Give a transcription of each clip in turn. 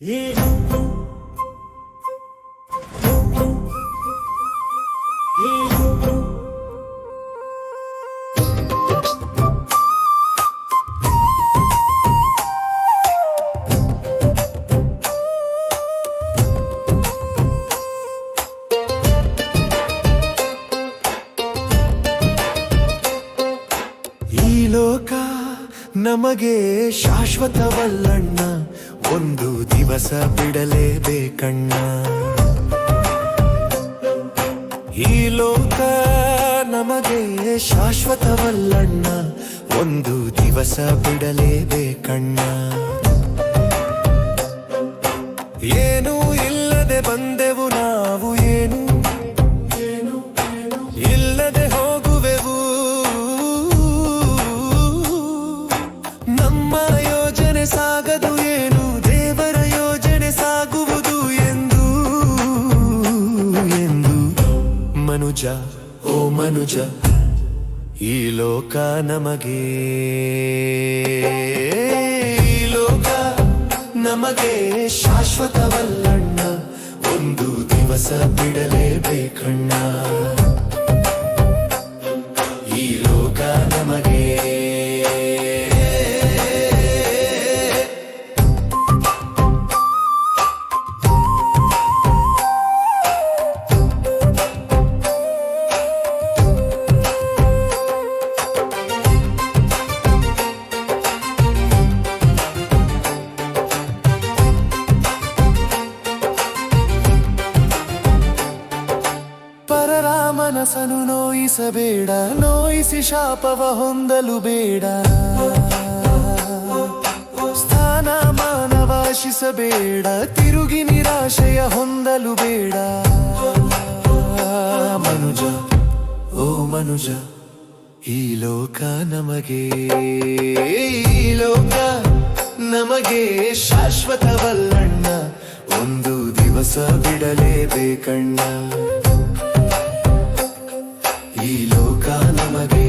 ಈ ಲೋಕ ನಮಗೆ ಶಾಶ್ವತವಲ್ಲಣ್ಣ. ಒಂದು ದಿವಸ ಬಿಡಲೇಬೇಕಣ್ಣ. ಈ ಲೋಕ ನಮಗೆ ಶಾಶ್ವತವಲ್ಲಣ್ಣ. ಒಂದು ದಿವಸ ಬಿಡಲೇಬೇಕಣ್ಣ. ಮನುಜ, ಓ ಮನುಜ, ಈ ಲೋಕ ನಮಗೆ. ಈ ಲೋಕ ನಮಗೆ ಶಾಶ್ವತವಲ್ಲಣ್ಣ, ಒಂದು ದಿವಸ ಬಿಡಲೇಬೇಕಣ್ಣ. ಈ ಲೋಕ ನಮಗೆ ಪರರ ಮನಸ್ಸನ್ನು ನೋಯಿಸಬೇಡ, ನೋಯಿಸಿ ಶಾಪವ ಹೊಂದಲು ಬೇಡ. ಸ್ಥಾನ ಮಾನವಾಶಿಸಬೇಡ, ತಿರುಗಿ ನಿರಾಶೆಯ ಹೊಂದಲು ಬೇಡ. ಮನುಜ, ಓ ಮನುಜ, ಈ ಲೋಕ ನಮಗೆ, ಈ ಲೋಕ ನಮಗೆ ಶಾಶ್ವತವಲ್ಲಣ್ಣ, ಒಂದು ದಿವಸ ಬಿಡಲೇಬೇಕಣ್ಣ. ಈ ಲೋಕ ನಮಗೆ.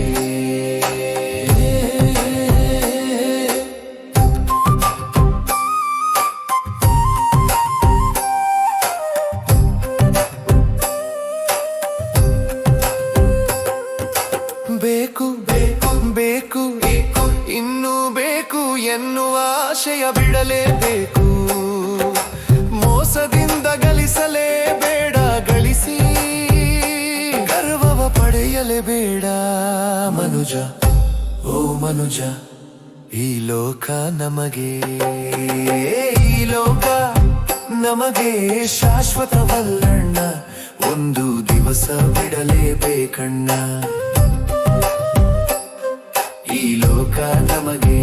ಬೇಕು ಬೇಕು ಬೇಕು. ಇನ್ನೂ ಬೇಕು ಎನ್ನುವ ಆಶಯ ಬಿಡಲೇಬೇಕು. ಮೋಸದಿಂದ ಗಳಿಸಲೇಬೇಡ ಮನುಜ, ಓ ಮನುಜ, ಈ ಲೋಕ ನಮಗೆ, ಈ ಲೋಕ ನಮಗೆ ಶಾಶ್ವತವಲ್ಲಣ್ಣ ಒಂದು ದಿವಸ ಬಿಡಲೇಬೇಕಣ್ಣ. ಈ ಲೋಕ ನಮಗೆ